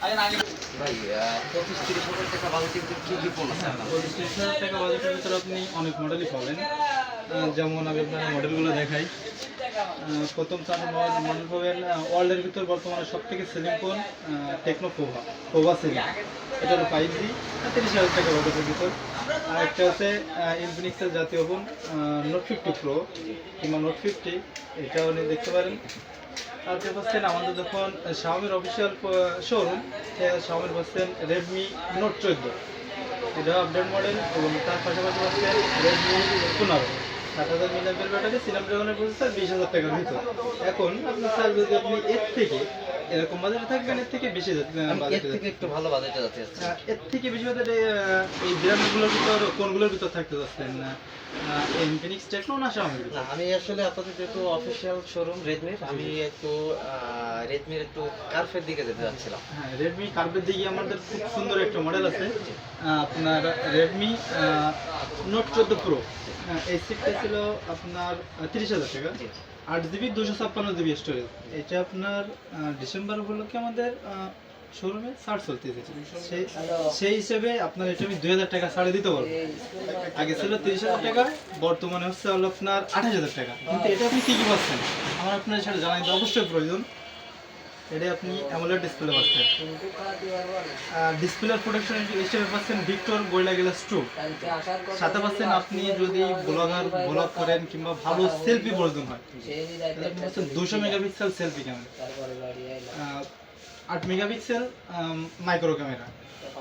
ভাই পঁচিশ তিরিশ হাজার টাকা বাজেটের ভিতরে কি কি ফোন আছে পঁচিশ তিরিশ হাজার টাকা বাজেটের ভিতরে আপনি অনেক মডেলই পাবেন। যেমন আমি আপনার মডেলগুলো দেখাই। প্রথম চার মডেল পাবেন ওয়ার্ল্ডের ভিতর বর্তমানে সব থেকে selling phone Tecno Pova Pova selling এটা হলো ফাইভ জি তিরিশ হাজার টাকা বাজেটের ভিতর। আর একটা আছে ইনফিনিক্সের জাতীয় ফোন নোট ফিফটি প্রো কিংবা নোট ফিফটি এটাও আপনি দেখতে পারেন। পাচ্ছেন আমাদের যখন শাওমির অফিসিয়াল শোরুম শাওমির পাচ্ছেন রেডমি নোট চোদ্দ। এটা আপডেট মডেল এবং তার পাশাপাশি পাচ্ছেন রেডমি পনেরো। সাত হাজার মিলিয়ামের ব্যাটারি প্রসেসর বিশ হাজার টাকার ভিতর। এখন আপনি স্যার যদি আপনি এর থেকে এরকম বাজারে থাকবেন এর থেকে বেশি এর থেকে একটু ভালো বাজেটে যাচ্ছে। এর থেকে বেশি বাজারে আহ, এই ব্র্যান্ডগুলোর ভিতর কোনগুলোর ভিতর থাকতে যাচ্ছেন? ইনফিনিক্স টেকনো না আমি আসলে আপাতত যেহেতু অফিসিয়াল শোরুম রেডমির আমি একটু রেডমির একটু কার্ফের দিকে যেতে যাচ্ছিলাম। হ্যাঁ রেডমি কার্ভের দিকে আমাদের খুব সুন্দর একটা মডেল আছে। আপনার রেডমি নোট চোদ্দ প্রো এই সিটটা ছিল আপনার তিরিশ হাজার টাকা। আট জিবি দুশো ছাপ্পান্ন জিবি স্টোরেজ এটা আপনার ডিসেম্বর উপলক্ষে আমাদের শোরুমে ছাড় চলতেছে সেই সেই হিসেবে আপনার এটা আমি দুই হাজার টাকা ছাড়ে দিতে পারব। আগে ছিল তিরিশ হাজার টাকা বর্তমানে হচ্ছে হলো আপনার আঠাশ হাজার টাকা। কিন্তু এটা আপনি কি কি পাচ্ছেন। আমার আপনার সেটা জানাই তো অবশ্যই প্রয়োজন। এটা আপনি অ্যামোলেড ডিসপ্লে পাচ্ছেন। ডিসপ্লের প্রোটেকশন হিসেবে পাচ্ছেন ভিক্টর গোল্ডা গ্লাস টু সাথে পাচ্ছেন আপনি যদি ব্লগার ব্লগ করেন কিংবা ভালো সেলফি প্রয়োজন হয়। দুশো মেগাপিক্সেল সেলফি ক্যামেরা আট মেগাপিক্সেল মাইক্রো ক্যামেরা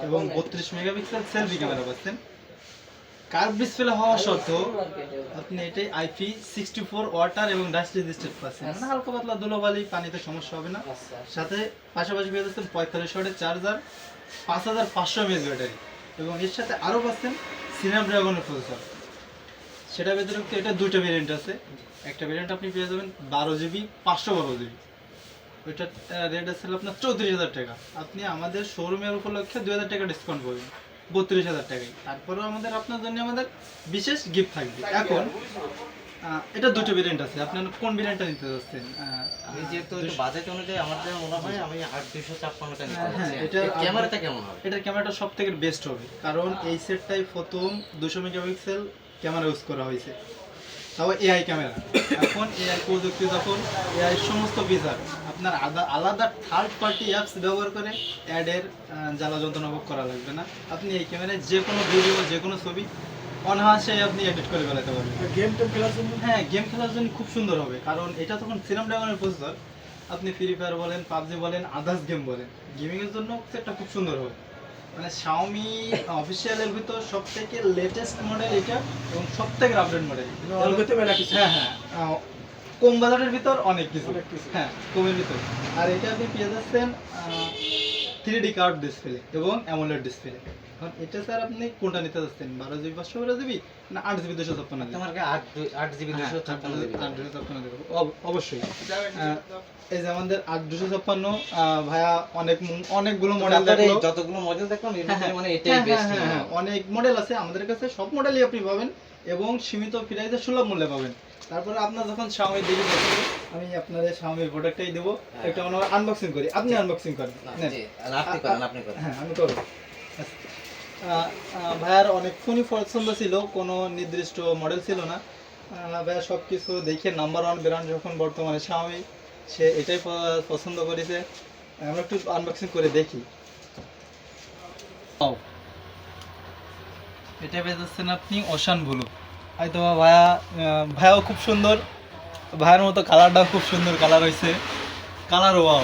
এবং বত্রিশ মেগাপিক্সেল সেলফি ক্যামেরা পাচ্ছেন। কার্ভ ডিসপ্লে হওয়া সত্ত্বেও আপনি এটাই আইপি সিক্সটি ফোর ওয়াটার এবং ডাস্ট রেজিস্টার পাচ্ছেন। মানে হালকা পাতলা ধুলোবালি পানিতে সমস্যা হবে না। সাথে পাশাপাশি পেয়ে যাচ্ছেন পঁয়তাল্লিশ ওয়াটের চার্জার পাঁচ হাজার পাঁচশো এমএস ব্যাটারি এবং এর সাথে আরও পাচ্ছেন সিনাপ ড্রাগনের প্রসেসর সেটা ব্যতিরিক্ত এটা দুইটা ভেরিয়েন্ট আছে। একটা ভেরিয়েন্ট আপনি পেয়ে যাবেন বারো জিবি পাঁচশো বারো জিবি ওইটার রেট আছে আপনার চৌত্রিশ হাজার টাকা। আপনি আমাদের শোরুমের উপলক্ষে দুই হাজার টাকা ডিসকাউন্ট পাবেন বত্রিশ হাজার টাকায়। তারপরেও আমাদের আপনার জন্য আমাদের বিশেষ গিফট থাকবে। এখন এটা দুটো ভেরিয়েন্ট আছে। আপনার কোন ভেরিয়েন্টটা নিতে যাচ্ছেন আহ, আমি যেহেতু বাজেট অনুযায়ী আমার যা মনে হয় আমি আট দুশো ছাপ্পান্নটা হ্যাঁ, যাচ্ছি এটা ক্যামেরাটা কেমন হবে? এটার ক্যামেরাটা সব থেকে বেস্ট হবে। কারণ এই সেটটাই প্রথম দুশো মেগাপিক্সেল ক্যামেরা ইউজ করা হয়েছে। তাও এআই ক্যামেরা এখন এআই প্রযুক্তি যখন এআই সমস্ত ফিচার আপনার আদা আলাদা থার্ড পার্টি অ্যাপস ব্যবহার করে অ্যাডের জ্বালা যন্ত্রণা ভোগ করা লাগবে না। আপনি এই ক্যামেরায় যে কোনো ভিডিও যে কোনো ছবি অনায়াসে আপনি এডিট করে ফেলাতে পারবেন। গেম টেম খেলার জন্য হ্যাঁ গেম খেলার জন্য খুব সুন্দর হবে। কারণ এটা তখন সিনেম ড্রাগনের প্রসেসর আপনি ফ্রি ফায়ার বলেন পাবজি বলেন আদার্স গেম বলেন। গেমিংয়ের জন্য সেটটা খুব সুন্দর হবে। মানে শাওমি অফিসিয়ালের ভিতর সব থেকে লেটেস্ট মডেল এটা। এবং সব থেকে আপডেট মডেল হ্যাঁ হ্যাঁ। কম বাজারের ভিতর অনেক কিছু। অনেক কিছু। হ্যাঁ কমের ভিতর। আর এটা আপনি পেয়ে যাচ্ছেন থ্রি ডি কার্ড ডিসপ্লে এবং অ্যামোলেড ডিসপ্লে এখন এটা স্যার আপনি কোনটা নিতে যাচ্ছেন? বারো জিবি পাঁচশো বারো জিবি না আট জিবি দুশো ছাপ্পান্ন জিবি? তোমার আট আট জিবি হ্যাঁ, দুশো ছাপ্পান্ন আট দুশো ছাপ্পান্ন দেবো। অবশ্যই। এই যে আমাদের আট দুশো ছাপ্পান্ন ভাইয়া অনেক অনেকগুলো মডেল দেখল। যতগুলো মডেল দেখলাম এর মানে এটাই বেস্ট হ্যাঁ, হ্যাঁ, অনেক মডেল আছে। আমাদের কাছে সব মডেলই আপনি পাবেন। এবং সীমিত প্রাইসে সুলভ মূল্যে পাবেন। তারপরে আপনার যখন শাওমি দিকে দেখবেন, আমি আপনাদের শাওমির প্রোডাক্টটাই দেবো। একটা আমরা আনবক্সিং করি। আপনি আনবক্সিং করেন। আপনি করেন আপনি হ্যাঁ আমি করব। আচ্ছা। ভাইয়ার অনেক ফোনই পছন্দ ছিল কোনো নির্দিষ্ট মডেল ছিল না। ভাইয়া সব কিছু দেখে নাম্বার ওয়ান ব্র্যান্ড যখন বর্তমানে স্বামী সে এটাই পছন্দ করেছে। আমরা একটু আনবক্সিং করে দেখি। Wow. এটা বেজাচ্ছেন আপনি ওশান ব্লু। হয়তো ভাইয়া আহ, খুব সুন্দর ভাইয়ের মতো কালারটাও খুব সুন্দর কালার হয়েছে। Colour wow.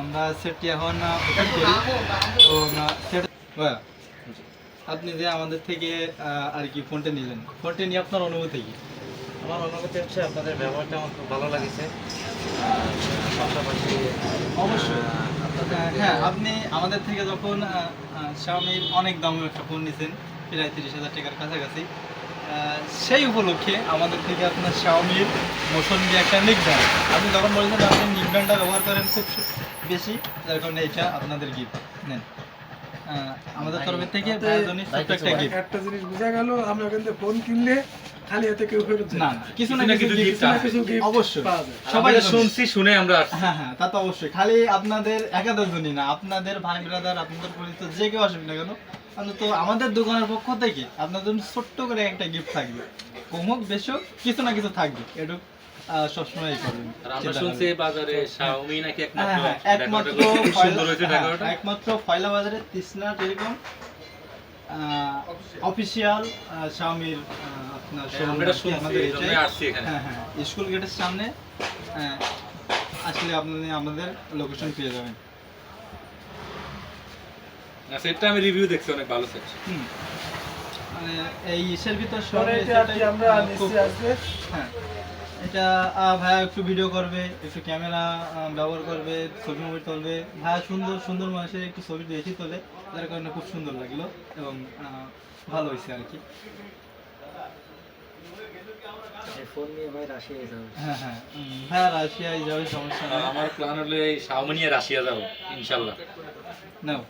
আমরা সেটটি এখন ওপেন করি। তো ভাইয়া, আপনি যে আমাদের থেকে আর কি ফোনটা নিলেন। ফোনটা নিয়ে আপনার অনুভূতি কি? আমার অনুভূতি হচ্ছে আপনাদের ব্যবহারটা আমার খুব ভালো লাগছে। পাশাপাশি অবশ্যই। হ্যাঁ আপনি আমাদের থেকে যখন স্বামীর অনেক দামে একটা ফোন নিছেন, প্রায় তিরিশ হাজার টাকার কাছাকাছি সেই উপলক্ষে আমাদের থেকে আপনার শাওমির মোশন একটা নিক আপনি যখন বলেছেন আপনি নিকব্যান্ডটা ব্যবহার করেন খুব বেশি, যার কারণে এটা আপনাদের গিফট নেন। আমাদের তরফ থেকে একটা জিনিস বোঝা গেল আমরা কিন্তু ফোন কিনলে খালি হাতে কেউ ফেরত না কিছু না কিছু অবশ্যই। সবাই শুনছি শুনে আমরা হ্যাঁ হ্যাঁ তা তো অবশ্যই। খালি আপনাদের একাদের জন্যই না আপনাদের ভাই ব্রাদার আপনাদের পরিচিত যে কেউ আসবে না কেন অন্তত আমাদের দোকানের পক্ষ থেকে আপনাদের জন্য ছোট্ট করে একটা গিফট থাকবে। কমুক বেশক কিছু না কিছু থাকবে। এটুক। সবসময় করবেন আমরা শুনছি বাজারে শাওমি নাকি হ্যাঁ একমাত্র হ্যাঁ একমাত্র ফয়লা- হ্যাঁ, একমাত্র ফয়লা বাজারে তৃষ্ণা টেলিকম অফিসিয়াল শাওমির আপনার হ্যাঁ। হ্যাঁ হ্যাঁ স্কুল গেটের সামনে আসলে আপনি আমাদের লোকেশন পেয়ে যাবেন। সেটটা আমি রিভিউ দেখছি অনেক ভালো সেট হুম। মানে এই ইসের ভিতর শহরে আমরা নিচে আসবে হ্যাঁ। এটা ভাইয়া একটু ভিডিও করবে একটু ক্যামেরা ব্যবহার করবে ছবি মুভি তুলবে। ভাইয়া সুন্দর সুন্দর মানুষের একটু ছবি বেশি তোলে যার কারণে খুব সুন্দর লাগল এবং ভালো হয়েছে আর কি। ফোন নিয়ে ভাই রাশিয়া যেতে হবে হ্যাঁ হ্যাঁ রাশিয়ায় যাবে সমস্যা নেই। আমার প্ল্যান হলো এই শাওমি নিয়ে রাশিয়া যাব ইনশাল্লাহ। নাও।